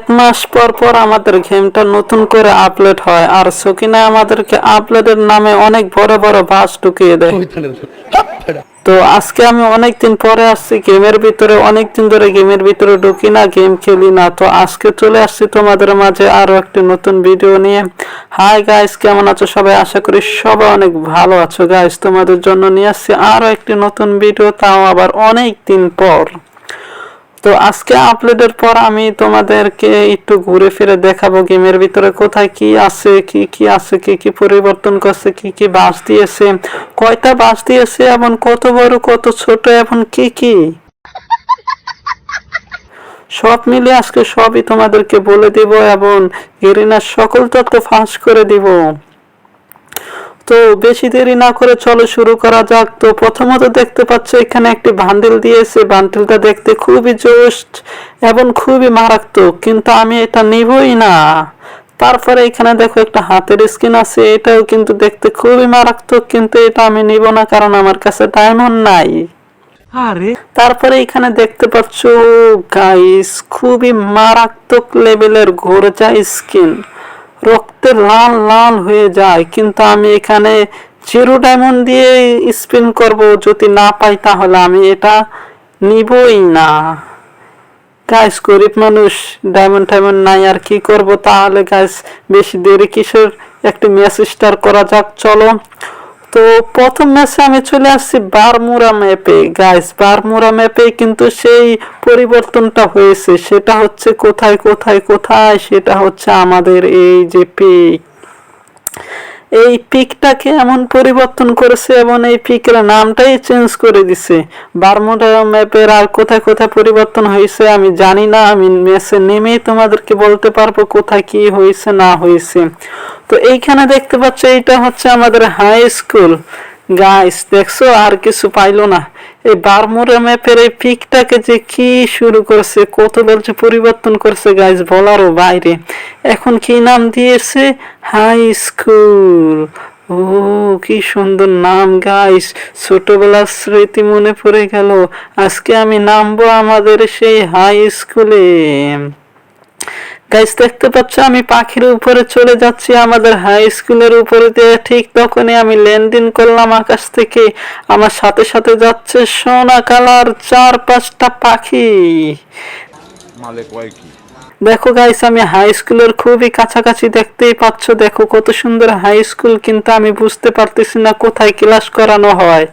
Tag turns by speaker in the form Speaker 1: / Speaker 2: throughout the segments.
Speaker 1: এক মাস পর পর আমাদের গেমটা নতুন করে আপলোড হয়, আর সকিনা আমাদেরকে আপলোডের নামে অনেক বড় বড় বাস ঢুকিয়ে দেয়। তো আজকে আমি অনেক দিন পরে আসছি, গেমের ভিতরে অনেক দিন ধরে গেমের ভিতরে ঢুকি না, গেম খেলি না। তো আজকে চলে আসছি তোমাদের মাঝে আরও একটি নতুন ভিডিও নিয়ে। হাই গাইস কেমন আছো সবাই? আশা করি সবাই অনেক ভালো আছো। গাইস তোমাদের জন্য নিয়ে আসছি আরও একটি নতুন ভিডিও তাও আবার অনেক দিন পর। তো আজকে আপলোডের পর আমি তোমাদেরকে একটু ঘুরে ফিরে দেখাবো গেমের ভিতরে কোথায় কি আছে, কি কি আছে, কি কি পরিবর্তন করছে, কি কি বাস দিয়েছে, কয়টা বাস দিয়েছে এবং কত বড়, কত ছোট এবং কি কি? সব মিলে আজকে সবই তোমাদেরকে বলে দিব এবং গেরিনার সকল তথ্য ফাঁস করে দিব। তো বেশি দেরি না করে চলো শুরু করা যাক। তো প্রথমত দেখতে পাচ্ছ এখানে একটি বান্ডিল দিয়েছে। বান্ডিলটা দেখতে খুবই জোশ এবং খুবই মারাত্মক কিন্তু আমি এটা নিবই না। তারপরে এখানে দেখো একটা হাতের স্কিন আছে এটাও কিন্তু দেখতে খুবই মারাত্মক কিন্তু এটা আমি নিব না কারণ আমার কাছে ডায়মন্ড নাই।
Speaker 2: আরে।
Speaker 1: তারপরে এখানে দেখতে পাচ্ছ গাইস খুবই মারাত্মক লেভেলের ঘোরজা স্কিন। রক্তে লাল লাল হয়ে যায়। কিন্তু আমি এখানে জিরো ডায়মন্ড দিয়ে স্পিন করব যদি না পাই তাহলে আমি এটা নিবই না। গাইস গরিব মানুষ ডায়মন্ড টাইমন্ড নাই, আর কি করব তাহলে? গাইস বেশি দেরি কিসের? একটি ম্যাচ করা যাক, চলো। তো প্রথম ম্যাচে আমি চলে আসছি বারমুরা ম্যাপে গাইস বারমুরা ম্যাপে কিন্তু সেই পরিবর্তনটা হয়েছে। সেটা হচ্ছে কোথায় কোথায় কোথায়? সেটা হচ্ছে আমাদের এই যে পিক এই পিকটাকে এমন পরিবর্তন করেছে এবং এই পিকের নামটাই চেঞ্জ করে দিছে। বারমুডা ম্যাপের আর কোথায় কোথায় পরিবর্তন হয়েছে আমি জানি না, আমি মেসে নেমেই তোমাদেরকে বলতে পারব কোথায় কি হয়েছে, না হয়েছে। তো এইখানে দেখতে পাচ্ছ, এইটা হচ্ছে আমাদের হাই স্কুল গাইস দেখছ, আর কিছু পাইলো না। এই বারমুরা ম্যাপের এই পিকটাকে যে কি শুরু করছে, কত বলছে পরিবর্তন করছে গাইজ বলারও বাইরে। এখন কি নাম দিয়েছে? হাই স্কুল ও, কি সুন্দর নাম গাইস ছোটবেলার স্মৃতি মনে পড়ে গেল। আজকে আমি নামবো আমাদের সেই হাই স্কুলে গাইস দেখতে পাচ্ছ আমি পাখির উপরে চলে যাচ্ছি। আমাদের হাই স্কুলের উপরে দিয়ে ঠিক তখনই আমি লেনদেন করলাম আকাশ থেকে। আমার সাথে সাথে যাচ্ছে সোনা কালার চার পাঁচটা পাখি।
Speaker 2: মালে কয় কি?
Speaker 1: দেখো গাইস আমি হাই স্কুলের খুবই কাছাকাছি দেখতেই পাচ্ছ। দেখো কত সুন্দর হাই স্কুল কিন্তু আমি বুঝতে পারতেছি না কোথায় ক্লাস করানো হয়।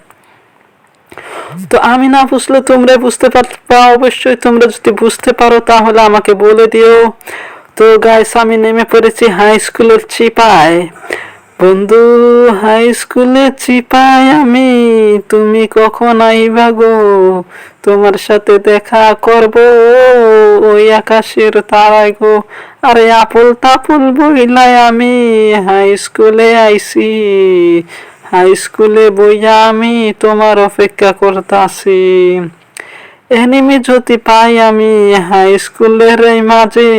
Speaker 1: তো আমি না বুঝলে তোমরা বুঝতে পারবা অবশ্যই তোমরা যদি বুঝতে পারো তাহলে আমাকে বলে দিও। তো গাইস আমি নেমে পড়েছি হাই স্কুলের চিপায়। বন্ধু হাই স্কুলে চিপায় আমি, তুমি কখন আইবা গো? তোমার সাথে দেখা করব ওই আকাশের তারায় গো। আরে আপল তাপল বইলাই আমি হাই স্কুলে আইছি। হাই স্কুলে বইয়া আমি তোমার অপেক্ষা করতাছি। এনিমি যদি পাই আমি হাই স্কুলের এই মাঝে,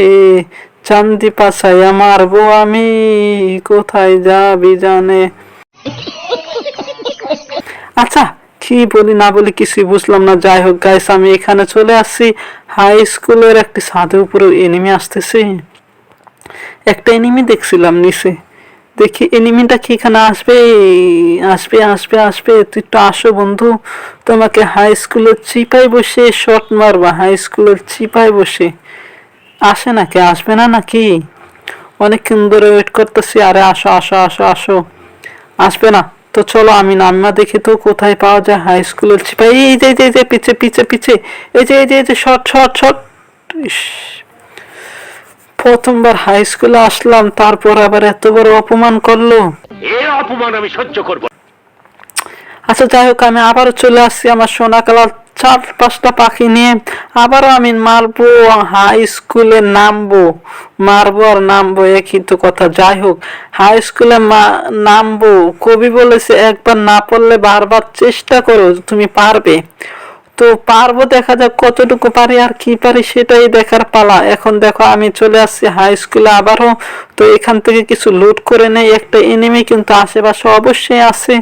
Speaker 1: চান্দি পাশাইয়া মারবো আমি, কোথায় যাবি জানে? আচ্ছা কি বলি না বলি কিছুই বুঝলাম না। যাই হোক গাইস আমি এখানে চলে আসছি। হাই স্কুলের একটি ছাদের উপরে এনিমি আসতেছে। একটা এনিমি দেখছিলাম নিচে। দেখি এনিমিটা কি এখানে আসবে? আসবে আসবে আসবে। তুই একটু আসো বন্ধু। তোমাকে হাই স্কুলের চিপায় বসে শট মারবা। হাই স্কুলের চিপায় বসে। আসে নাকি? আসবে না নাকি? অনেকক্ষণ ধরে ওয়েট করতেছি। আরে আসো আসো আসো আসো। আসবে না। তো চলো আমি নাম্মা দেখি তো কোথায় পাওয়া যায় হাই স্কুলের চিপাই এই যে এই যে, পিছে পিছে পিছে। এই যে এই যে শর্ট শর্ট শর্ট প্রথমবার হাই স্কুলে আসলাম তারপর আবার এত বড় অপমান করল।
Speaker 3: এ অপমান আমি সহ্য করব
Speaker 1: আচ্ছা যাই হোক আমি আবারও চলে আসছি আমার সোনা কালার চার পাঁচটা পাখি নিয়ে। আবারও আমি মারবো হাই স্কুলে নামবো। মারবো আর নামবো একই তো কথা। যাই হোক হাই স্কুলে মা- নামবো। কবি বলেছে একবার না পড়লে বারবার চেষ্টা করো তুমি পারবে। তো পারব দেখা যাক কতটুকু পারি আর কি পারি সেটাই দেখার পালা। এখন দেখো আমি চলে আসছি হাই স্কুলে আবারও। তো এখান থেকে কিছু লুট করে নেই। একটা এনিমি কিন্তু আশেপাশে অবশ্যই আছে।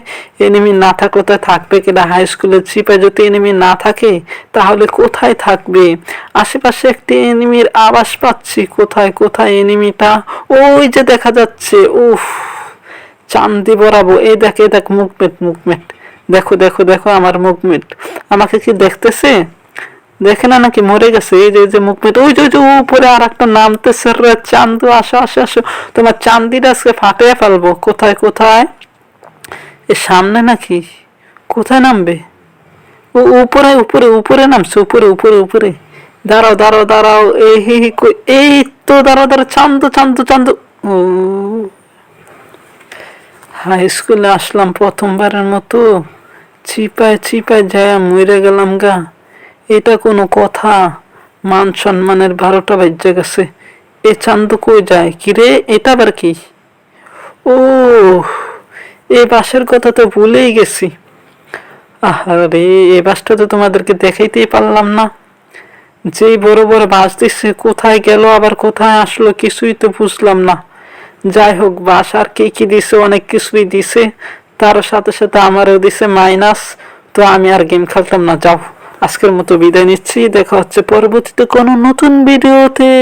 Speaker 1: এনিমি না থাকলে তো থাকবে কিনা? হাই স্কুলের চিপে যদি এনিমি না থাকে, তাহলে কোথায় থাকবে? আশেপাশে একটি এনিমির আবাস পাচ্ছি। কোথায় কোথায় এনিমিটা ওই যে দেখা যাচ্ছে। উফ, চান্দি বরাবো এই দেখ এই দেখ মুভমেন্ট মুভমেন্ট দেখো দেখো দেখো আমার মুভমেন্ট আমাকে কি দেখতেছে? দেখে না নাকি মরে গেছে? এই যে যে মুভমেন্ট ওই যে ওই যে উপরে আর একটা নামতেছে, রে চান্দু, আসো আসো আসো। তোমার চান্দিটা আজকে ফাটিয়ে ফেলব। কোথায় কোথায়? এ সামনে নাকি? কোথায় নামবে? ও উপরে উপরে উপরে নামছে, উপরে উপরে উপরে। দাঁড়াও দাঁড়াও দাঁড়াও। এই হি হি, কই- এই তো, দাঁড়াও দাঁড়াও। চান্দু চান্দু চান্দু। ও। হাই স্কুলে আসলাম প্রথমবারের মতো। চিপায় চিপায় যায় মরে গেলাম গা। এটা কোনো কথা। মান সম্মানের বারোটা বাজ্যে গেছে। এ চান্দ কই যায়? কিরে এটা আবার কি? ও এ বাসের কথা তো ভুলেই গেছি। আরে এ বাসটা তো তোমাদেরকে দেখাইতেই পারলাম না। যেই বড় বড় বাস দিচ্ছে কোথায় গেল, আবার কোথায় আসলো, কিছুই তো বুঝলাম না। যাই হোক বাস আর কি কি দিছে, অনেক কিছুই দিছে। তার সাথে সাথে আমারও দিছে মাইনাস, তো আমি আর গেম খেলতাম না। যাও, আজকের মতো বিদায় নিচ্ছি। দেখা হচ্ছে পরবর্তীতে কোনো নতুন ভিডিওতে।